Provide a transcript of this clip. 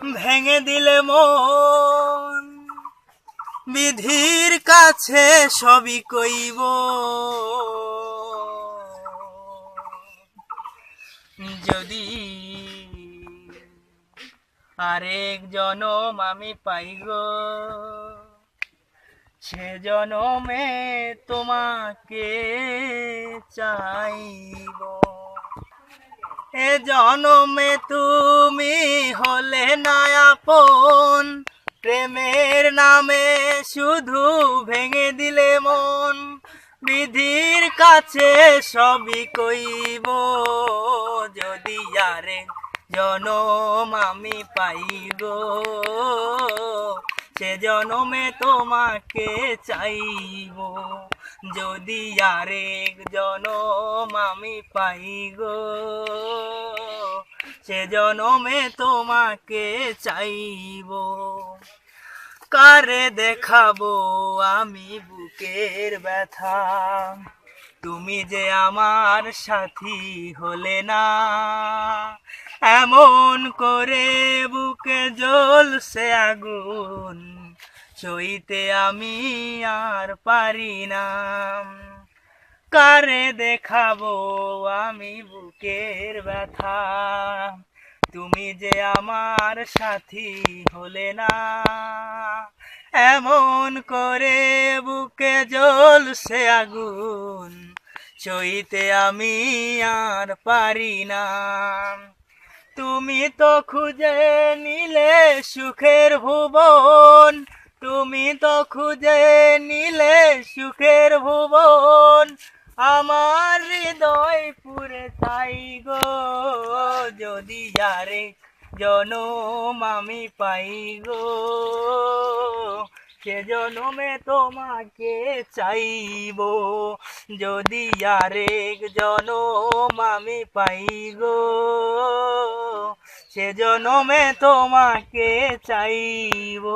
ভেঙে দিলে মন। বিধির কাছে সবই কইব। যদি আরেক জনম আমি পাই গো সে জনমে তোমাকে চাইব। এ জনমে তুমি না আপন প্রেমের নামে শুধু ভেঙে দিলে মন। বিধির কাছে সবই কইব, যদি আরে জনম আমি পাইব। সে জনমে তোমাকে চাইব, যদি আরেক জনম আমি পাই গো সে জনমে তোমাকে চাইব। কারে দেখাবো আমি বুকের ব্যথা? তুমি যে আমার সাথী হলে না। এমন করে বুকে জ্বলছে আগুন, সইতে আমি আর পারি না। কারে দেখাবো আমি বুকের ব্যথা। তুমি যে আমার সাথী হলে না, এমন করে বুকে জ্বলছে আগুন, সইতে আমি আর পারি না। তুমি তো খুঁজে নিলে সুখের ভুবন, তুমি তো খুঁজে নিলে সুখের ভুবন আমার হৃদয় পুরে তাই গো, যদি যারে জনম আমি পাই গো, সে জনমে তোমাকে চাইব। যদি আরেক জনম আমি পাই গো, সে জনমে তোমাকে চাইব।